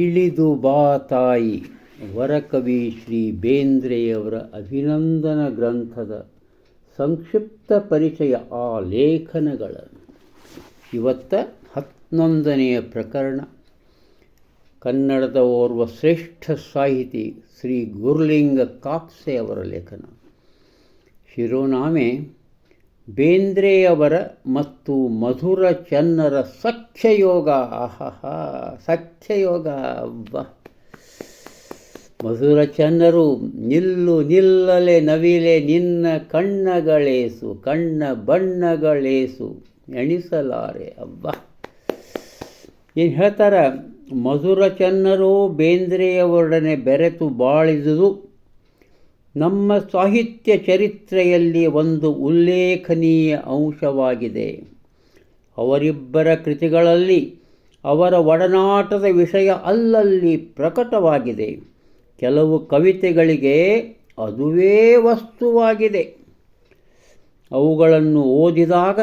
ಇಳಿದು ಬಾ ತಾಯಿ. ವರಕವಿ ಶ್ರೀ ಬೇಂದ್ರೆಯವರ ಅಭಿನಂದನ ಗ್ರಂಥದ ಸಂಕ್ಷಿಪ್ತ ಪರಿಚಯ ಆ ಲೇಖನಗಳನ್ನು. ಇವತ್ತ ಹನ್ನೊಂದನೆಯ ಪ್ರಕರಣ. ಕನ್ನಡದ ಓರ್ವ ಶ್ರೇಷ್ಠ ಸಾಹಿತಿ ಶ್ರೀ ಗುರುಲಿಂಗ ಕಾಪ್ಸೆ ಅವರ ಲೇಖನ. ಶಿರೋನಾಮೆ ಬೇಂದ್ರೆಯವರ ಮತ್ತು ಮಧುರ ಚನ್ನರ ಸಖ್ಯಯೋಗ, ಆಹಹ, ಸಖ್ಯಯೋಗ ಅಬ್ಬ ಮಧುರ ಚನ್ನರು, ನಿಲ್ಲು ನಿಲ್ಲಲೆ ನವಿಲೆ ನಿನ್ನ ಕಣ್ಣಗಳೇಸು, ಕಣ್ಣ ಬಣ್ಣಗಳೇಸು ಎಣಿಸಲಾರೆ ಅಬ್ಬ ಏನು ಹೇಳ್ತಾರೆ? ಮಧುರ ಚನ್ನರು ಬೇಂದ್ರೆಯವರೊಡನೆ ಬೆರೆತು ಬಾಳಿದುದು ನಮ್ಮ ಸಾಹಿತ್ಯ ಚರಿತ್ರೆಯಲ್ಲಿ ಒಂದು ಉಲ್ಲೇಖನೀಯ ಅಂಶವಾಗಿದೆ. ಅವರಿಬ್ಬರ ಕೃತಿಗಳಲ್ಲಿ ಅವರ ಒಡನಾಟದ ವಿಷಯ ಅಲ್ಲಲ್ಲಿ ಪ್ರಕಟವಾಗಿದೆ. ಕೆಲವು ಕವಿತೆಗಳಿಗೆ ಅದುವೇ ವಸ್ತುವಾಗಿದೆ. ಅವುಗಳನ್ನು ಓದಿದಾಗ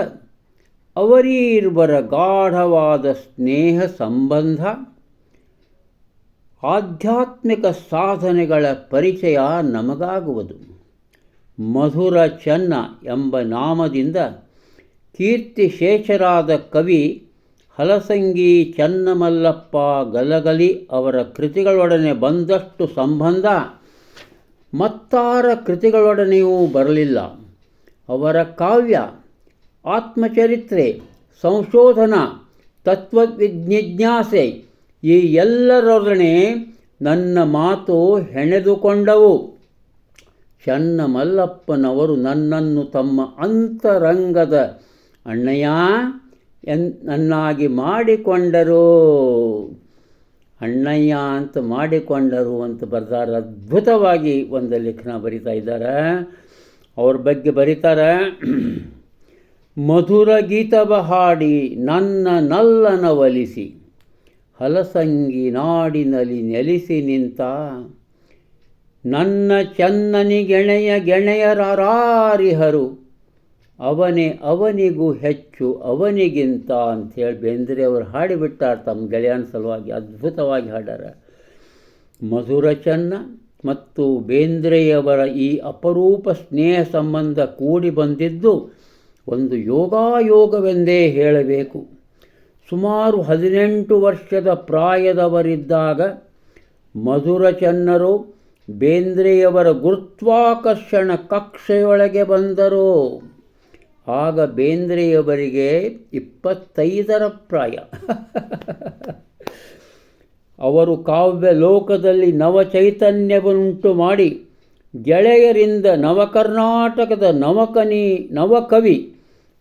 ಅವರೀರ್ವರ ಗಾಢವಾದ ಸ್ನೇಹ ಸಂಬಂಧ ಆಧ್ಯಾತ್ಮಿಕ ಸಾಧನೆಗಳ ಪರಿಚಯ ನಮಗಾಗುವುದು. ಮಧುರ ಚನ್ನ ಎಂಬ ನಾಮದಿಂದ ಕೀರ್ತಿಶೇಷರಾದ ಕವಿ ಹಲಸಂಗಿ ಚನ್ನಮಲ್ಲಪ್ಪ ಗಲಗಲಿ ಅವರ ಕೃತಿಗಳೊಡನೆ ಬಂದಷ್ಟು ಸಂಬಂಧ ಮತ್ತಾರ ಕೃತಿಗಳೊಡನೆಯೂ ಬರಲಿಲ್ಲ. ಅವರ ಕಾವ್ಯ, ಆತ್ಮಚರಿತ್ರೆ, ಸಂಶೋಧನಾ, ತತ್ವವಿಜ್ಞಾಸೆ ಈ ಎಲ್ಲರೊಡನೆ ನನ್ನ ಮಾತು ಹೆಣೆದುಕೊಂಡವು. ಚನ್ನ ಮಲ್ಲಪ್ಪನವರು ನನ್ನನ್ನು ತಮ್ಮ ಅಂತರಂಗದ ಅಣ್ಣಯ್ಯ ಎನ್ ನನ್ನಾಗಿ ಮಾಡಿಕೊಂಡರು. ಅಣ್ಣಯ್ಯ ಅಂತ ಮಾಡಿಕೊಂಡರು ಅಂತ ಬರ್ತಾರೆ ಅದ್ಭುತವಾಗಿ ಒಂದು ಲೇಖನ ಬರಿತಾ ಇದ್ದಾರೆ. ಅವ್ರ ಬಗ್ಗೆ ಬರೀತಾರೆ, ಮಧುರ ಗೀತವ ಹಾಡಿ ನನ್ನ ನಲ್ಲನ ಒಲಿಸಿ. ಹಲಸಂಗಿ ನಾಡಿನಲ್ಲಿ ನೆಲೆಸಿ ನಿಂತ, ನನ್ನ ಚನ್ನನಿ ಗೆಣೆಯ ಗೆಣೆಯರಾರಿಹರು ಅವನೇ ಅವನಿಗೂ ಹೆಚ್ಚು ಅವನಿಗಿಂತ ಅಂಥೇಳಿ ಬೇಂದ್ರೆ ಅವರು ಹಾಡಿಬಿಟ್ಟಾರೆ ತಮ್ಮ ಗೆಳೆಯನ ಸಲುವಾಗಿ, ಅದ್ಭುತವಾಗಿ ಹಾಡಾರ ಮಧುರ ಚನ್ನ ಮತ್ತು ಬೇಂದ್ರೆಯವರ ಈ ಅಪರೂಪ ಸ್ನೇಹ ಸಂಬಂಧ ಕೂಡಿ ಬಂದಿದ್ದು ಒಂದು ಯೋಗಾಯೋಗವೆಂದೇ ಹೇಳಬೇಕು. ಸುಮಾರು ಹದಿನೆಂಟು ವರ್ಷದ ಪ್ರಾಯದವರಿದ್ದಾಗ ಮಧುರಚನ್ನರು ಬೇಂದ್ರೆಯವರ ಗುರುತ್ವಾಕರ್ಷಣ ಕಕ್ಷೆಯೊಳಗೆ ಬಂದರು. ಆಗ ಬೇಂದ್ರೆಯವರಿಗೆ ಇಪ್ಪತ್ತೈದರ ಪ್ರಾಯ. ಅವರು ಕಾವ್ಯ ಲೋಕದಲ್ಲಿ ನವಚೈತನ್ಯವನ್ನುಂಟು ಮಾಡಿ ಗೆಳೆಯರಿಂದ ನವಕರ್ನಾಟಕದ ನವಕನಿ, ನವಕವಿ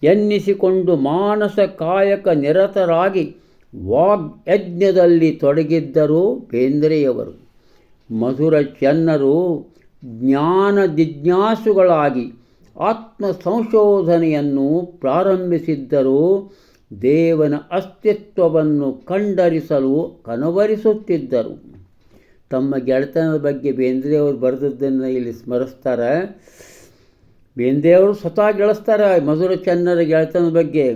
ಎನ್ನಿಸಿಕೊಂಡು ಮಾನಸ ಕಾಯಕ ನಿರತರಾಗಿ ವಾಗ್ಯಜ್ಞದಲ್ಲಿ ತೊಡಗಿದ್ದರು ಬೇಂದ್ರೆಯವರು ಮಧುರ ಚೆನ್ನರು ಜ್ಞಾನ ಜಿಜ್ಞಾಸುಗಳಾಗಿ ಆತ್ಮ ಸಂಶೋಧನೆಯನ್ನು ಪ್ರಾರಂಭಿಸಿದ್ದರು. ದೇವನ ಅಸ್ತಿತ್ವವನ್ನು ಕಂಡರಿಸಲು ಕನವರಿಸುತ್ತಿದ್ದರು. ತಮ್ಮ ಗೆಳೆತನದ ಬಗ್ಗೆ ಬೇಂದ್ರೆಯವರು ಬರೆದದ್ದನ್ನು ಇಲ್ಲಿ ಸ್ಮರಿಸ್ತಾರೆ. ಬೇಂದ್ರೆಯವರು ಸ್ವತಃ ಗೆಳಿಸ್ತಾರೆ, ಮಧುರ ಚನ್ನರ ಗೆಳೆತನದ ಬಗ್ಗೆ.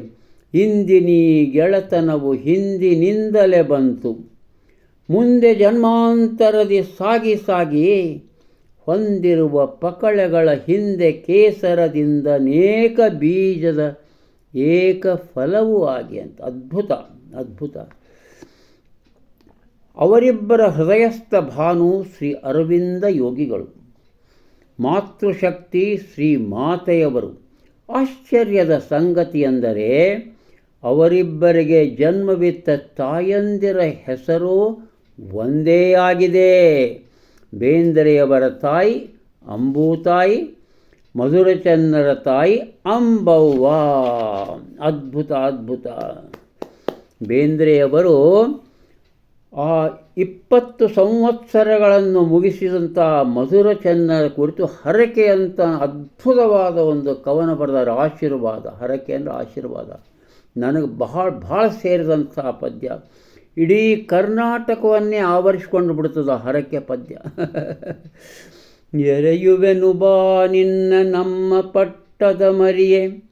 ಹಿಂದಿನೀ ಗೆಳೆತನವು ಹಿಂದಿನಿಂದಲೇ ಬಂತು. ಮುಂದೆ ಜನ್ಮಾಂತರದಿ ಸಾಗಿ ಸಾಗಿ ಹೊಂದಿರುವ ಪಕಳೆಗಳ ಹಿಂದೆ ಕೇಸರದಿಂದ ಅನೇಕ ಬೀಜದ ಏಕ ಫಲವೂ ಆಗಿ ಅಂತ. ಅದ್ಭುತ ಅದ್ಭುತ. ಅವರಿಬ್ಬರ ಹೃದಯಸ್ಥ ಭಾನು ಶ್ರೀ ಅರವಿಂದ ಯೋಗಿಗಳು. ಮಾತೃಶಕ್ತಿ ಶ್ರೀ ಮಾತೆಯವರು ಆಶ್ಚರ್ಯದ ಸಂಗತಿಯೆಂದರೆ ಅವರಿಬ್ಬರಿಗೆ ಜನ್ಮವಿತ್ತ ತಾಯಂದಿರ ಹೆಸರು ಒಂದೇ ಆಗಿದೆ. ಬೇಂದ್ರೆಯವರ ತಾಯಿ ಅಂಬೂತಾಯಿ, ಮಧುರಚಂದ್ರರ ತಾಯಿ ಅಂಬವ್ವ. ಅದ್ಭುತ ಅದ್ಭುತ. ಬೇಂದ್ರೆಯವರು ಆ ಇಪ್ಪತ್ತು ಸಂವತ್ಸರಗಳನ್ನು ಮುಗಿಸಿದಂಥ ಮಧುರ ಚೆನ್ನರ ಕುರಿತು ಹರಕೆ ಅಂತ ಅದ್ಭುತವಾದ ಒಂದು ಕವನ ಬರೆದಾರೆ ಆಶೀರ್ವಾದ. ಹರಕೆ ಅಂದರೆ ಆಶೀರ್ವಾದ. ನನಗೆ ಬಹಳ ಭಾಳ ಸೇರಿದಂಥ ಪದ್ಯ. ಇಡೀ ಕರ್ನಾಟಕವನ್ನೇ ಆವರಿಸಿಕೊಂಡು ಬಿಡ್ತದ ಹರಕೆ ಪದ್ಯ. ಎರೆಯುವೆನು ಬಾ ನಿನ್ನ ನಮ್ಮ ಪಟ್ಟದ ಮರಿಯೇ.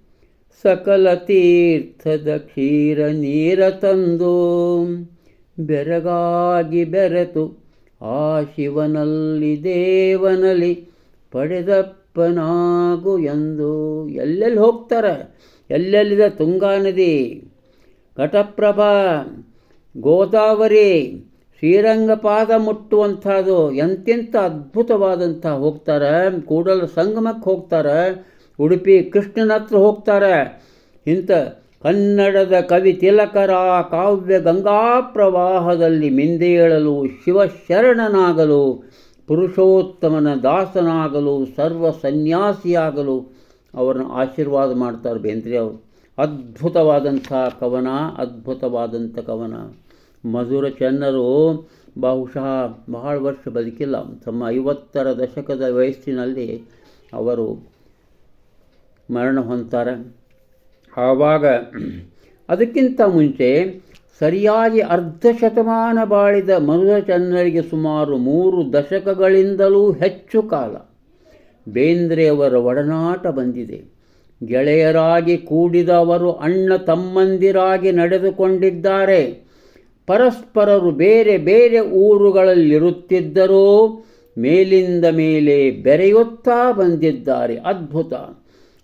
ಸಕಲ ತೀರ್ಥದ ಕ್ಷೀರ ನೀರ ತಂದು. ಬೆರಗಾಗಿ ಬೆರೆತು ಆ ಶಿವನಲ್ಲಿ ದೇವನಲ್ಲಿ ಪಡೆದಪ್ಪನಾಗು ಎಂದು ಎಲ್ಲೆಲ್ಲಿ ಹೋಗ್ತಾರೆ? ಎಲ್ಲೆಲ್ಲಿದ ತುಂಗಾ ನದಿ? ಘಟಪ್ರಭಾ, ಗೋದಾವರಿ, ಶ್ರೀರಂಗಪಾದ ಮುಟ್ಟುವಂಥದ್ದು ಎಂತೆಂಥ ಅದ್ಭುತವಾದಂಥ ಹೋಗ್ತಾರೆ? ಕೂಡಲ ಸಂಗಮಕ್ಕೆ ಹೋಗ್ತಾರೆ? ಉಡುಪಿ ಕೃಷ್ಣನ ಹತ್ರ ಹೋಗ್ತಾರೆ? ಇಂಥ ಕನ್ನಡದ ಕವಿ ತಿಲಕರ ಕಾವ್ಯ ಗಂಗಾ ಪ್ರವಾಹದಲ್ಲಿ ಮಿಂದೇಳಲು ಶಿವಶರಣನಾಗಲು, ಪುರುಷೋತ್ತಮನ ದಾಸನಾಗಲು, ಸರ್ವ ಸನ್ಯಾಸಿಯಾಗಲು ಅವರನ್ನು ಆಶೀರ್ವಾದ ಮಾಡ್ತಾರೆ ಬೇಂದ್ರೆ ಅವರು. ಅದ್ಭುತವಾದಂಥ ಕವನ ಅದ್ಭುತವಾದಂಥ ಕವನ. ಮಧುರ ಚೆನ್ನರು ಬಹುಶಃ ಬಹಳ ವರ್ಷ ಬದುಕಿಲ್ಲ. ತಮ್ಮ ಐವತ್ತರ ದಶಕದ ವಯಸ್ಸಿನಲ್ಲಿ ಅವರು ಮರಣ ಹೊಂತಾರೆ ಆವಾಗ ಅದಕ್ಕಿಂತ ಮುಂಚೆ ಸರಿಯಾಗಿ ಅರ್ಧ ಶತಮಾನ ಬಾಳಿದ ಚೆನ್ನರಿಗೆ ಸುಮಾರು ಮೂರು ದಶಕಗಳಿಂದಲೂ ಹೆಚ್ಚು ಕಾಲ ಬೇಂದ್ರೆಯವರ ಒಡನಾಟ ಬಂದಿದೆ. ಗೆಳೆಯರಾಗಿ ಕೂಡಿದವರು ಅಣ್ಣ ತಮ್ಮಂದಿರಾಗಿ ನಡೆದುಕೊಂಡಿದ್ದಾರೆ. ಪರಸ್ಪರರು ಬೇರೆ ಬೇರೆ ಊರುಗಳಲ್ಲಿರುತ್ತಿದ್ದರೂ ಮೇಲಿಂದ ಮೇಲೆ ಬೆರೆಯುತ್ತಾ ಬಂದಿದ್ದಾರೆ. ಅದ್ಭುತ.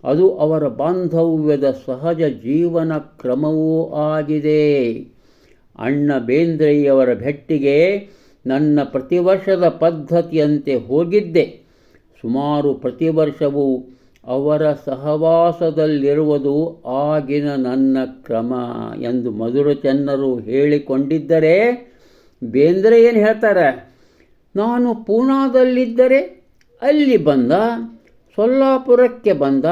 ಅದು ಅವರ ಬಾಂಧವ್ಯದ ಸಹಜ ಜೀವನ ಕ್ರಮವೂ ಆಗಿದೆ. ಅಣ್ಣ ಬೇಂದ್ರೆಯವರ ಭೆಟ್ಟಿಗೆ ನನ್ನ ಪ್ರತಿವರ್ಷದ ಪದ್ಧತಿಯಂತೆ ಹೋಗಿದ್ದೆ. ಸುಮಾರು ಪ್ರತಿವರ್ಷವೂ ಅವರ ಸಹವಾಸದಲ್ಲಿರುವುದು ಆಗಿನ ನನ್ನ ಕ್ರಮ ಎಂದು ಮಧುರ ಚೆನ್ನರು ಹೇಳಿಕೊಂಡಿದ್ದರೆ ಬೇಂದ್ರೆ ಏನು ಹೇಳ್ತಾರೆ? ನಾನು ಪೂನಾದಲ್ಲಿದ್ದರೆ ಅಲ್ಲಿ ಬಂದ ಸೊಲ್ಲಾಪುರಕ್ಕೆ ಬಂದ,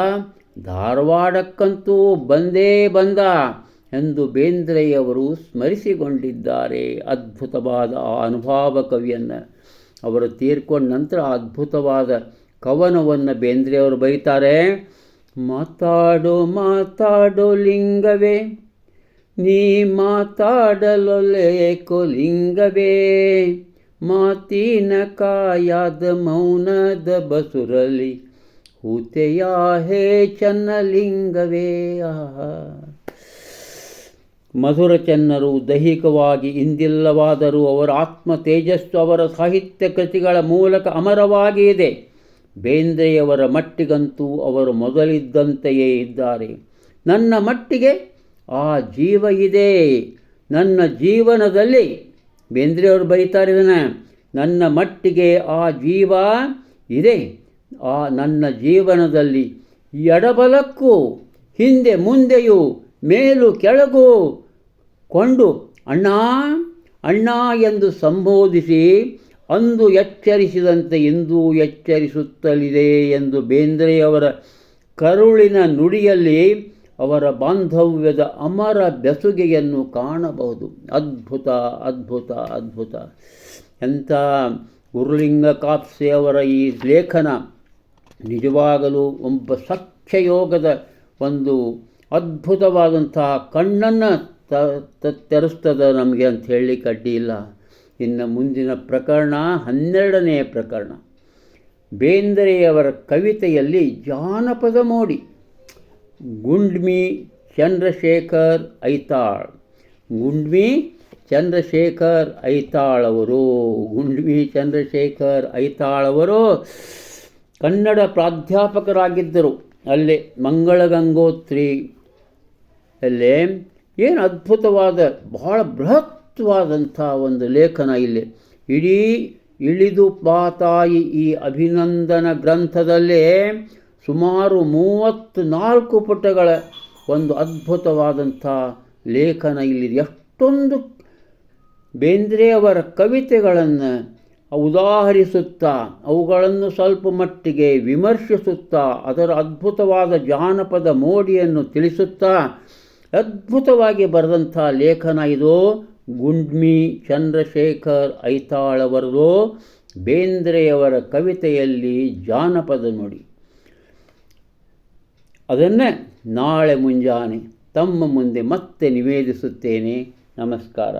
ಧಾರವಾಡಕ್ಕಂತೂ ಬಂದೇ ಬಂದ ಎಂದು ಬೇಂದ್ರೆಯವರು ಸ್ಮರಿಸಿಕೊಂಡಿದ್ದಾರೆ. ಅದ್ಭುತವಾದ ಆ ಅನುಭವ ಕವಿಯನ್ನು. ಅವರು ತೀರ್ಕೊಂಡ ನಂತರ ಅದ್ಭುತವಾದ ಕವನವನ್ನು ಬೇಂದ್ರೆಯವರು ಬರೀತಾರೆ. ಮಾತಾಡೋ ಮಾತಾಡೋ ಲಿಂಗವೇ, ನೀ ಮಾತಾಡಲೊಲೇಕೋ ಲಿಂಗವೇ ಮಾತಿನ ಕಾಯಾದ ಮೌನದ ಬಸುರಲಿ ಹೂತೆಯ ಹೇ ಚನ್ನಲಿಂಗವೇ? ಮಧುರ ಚೆನ್ನರು ದೈಹಿಕವಾಗಿ ಇಂದಿಲ್ಲವಾದರೂ ಅವರ ಆತ್ಮ ತೇಜಸ್ಸು ಅವರ ಸಾಹಿತ್ಯ ಕೃತಿಗಳ ಮೂಲಕ ಅಮರವಾಗಿ ಇದೆ ಬೇಂದ್ರೆಯವರ ಮಟ್ಟಿಗಂತೂ ಅವರು ಮೊದಲಿದ್ದಂತೆಯೇ ಇದ್ದಾರೆ. ನನ್ನ ಮಟ್ಟಿಗೆ ಆ ಜೀವ ಇದೆ. ನನ್ನ ಜೀವನದಲ್ಲಿ, ಬೇಂದ್ರೆಯವರು ಬರೀತಾರೆ ನನ್ನ ಮಟ್ಟಿಗೆ ಆ ಜೀವ ಇದೆ. ಆ ನನ್ನ ಜೀವನದಲ್ಲಿ ಎಡಬಲಕ್ಕೂ ಹಿಂದೆ ಮುಂದೆಯೂ ಮೇಲು ಕೆಳಗೂ ಕೊಂಡು ಅಣ್ಣ ಅಣ್ಣ ಎಂದು ಸಂಬೋಧಿಸಿ ಅಂದು ಎಚ್ಚರಿಸಿದಂತೆ ಇಂದೂ ಎಚ್ಚರಿಸುತ್ತಲಿದೆ ಎಂದು ಬೇಂದ್ರೆಯವರ ಕರುಳಿನ ನುಡಿಯಲ್ಲಿ ಅವರ ಬಾಂಧವ್ಯದ ಅಮರ ಬೆಸುಗೆಯನ್ನು ಕಾಣಬಹುದು. ಅದ್ಭುತ ಅದ್ಭುತ ಅದ್ಭುತ. ಎಂಥ ಗುರುಲಿಂಗ ಕಾಪ್ಸೆಯವರ ಈ ಲೇಖನ ನಿಜವಾಗಲೂ ಒಬ್ಬ ಸಖ್ಯಯೋಗದ ಒಂದು ಅದ್ಭುತವಾದಂತಹ ಕಣ್ಣನ್ನು ತ ತೆರೆಸ್ತದ ನಮಗೆ ಅಂತ ಹೇಳಲಿಕ್ಕೆ ಅಡ್ಡಿಯಿಲ್ಲ ಇನ್ನು ಮುಂದಿನ ಪ್ರಕರಣ ಹನ್ನೆರಡನೆಯ ಪ್ರಕರಣ. ಬೇಂದ್ರೆಯವರ ಕವಿತೆಯಲ್ಲಿ ಜಾನಪದ ಮೋಡಿ. ಗುಂಡ್ಮಿ ಚಂದ್ರಶೇಖರ್ ಐತಾಳ್. ಗುಂಡ್ಮಿ ಚಂದ್ರಶೇಖರ್ ಐತಾಳ್ ಅವರು. ಗುಂಡ್ಮಿ ಚಂದ್ರಶೇಖರ್ ಐತಾಳ್ ಅವರು ಕನ್ನಡ ಪ್ರಾಧ್ಯಾಪಕರಾಗಿದ್ದರು. ಅಲ್ಲೇ ಮಂಗಳ ಗಂಗೋತ್ರಿ ಅಲ್ಲೇ ಏನು ಅದ್ಭುತವಾದ, ಬಹಳ ಬೃಹತ್ವಾದಂಥ ಒಂದು ಲೇಖನ ಇಲ್ಲಿ. ಇಡೀ ಇಳಿದು ಪಾತಾಯಿ ಈ ಅಭಿನಂದನ ಗ್ರಂಥದಲ್ಲೇ ಸುಮಾರು ಮೂವತ್ತ್ನಾಲ್ಕು ಪುಟಗಳ ಒಂದು ಅದ್ಭುತವಾದಂಥ ಲೇಖನ ಇಲ್ಲಿ. ಎಷ್ಟೊಂದು ಬೇಂದ್ರೆಯವರ ಕವಿತೆಗಳನ್ನು ಉದಾಹರಿಸುತ್ತಾ ಅವುಗಳನ್ನು ಸ್ವಲ್ಪ ಮಟ್ಟಿಗೆ ವಿಮರ್ಶಿಸುತ್ತಾ, ಅದರ ಅದ್ಭುತವಾದ ಜಾನಪದ ಮೋಡಿಯನ್ನು ತಿಳಿಸುತ್ತಾ, ಅದ್ಭುತವಾಗಿ ಬರೆದಂಥ ಲೇಖನ ಇದು. ಗುಂಡ್ಮಿ, ಚಂದ್ರಶೇಖರ್ ಐತಾಳವರದು ಬೇಂದ್ರೆಯವರ ಕವಿತೆಯಲ್ಲಿ ಜಾನಪದ ನುಡಿ. ಅದನ್ನೇ ನಾಳೆ ಮುಂಜಾನೆ ತಮ್ಮ ಮುಂದೆ ಮತ್ತೆ ನಿವೇದಿಸುತ್ತೇನೆ. ನಮಸ್ಕಾರ.